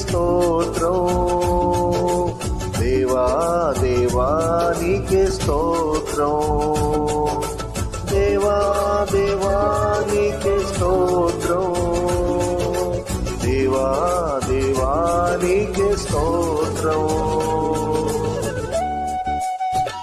స్తోత్రం. దేవా దేవానికి నీకే స్తోత్రం. దేవా దేవానికి నీకే స్తోత్రం. దేవా దేవానికి స్తోత్రం.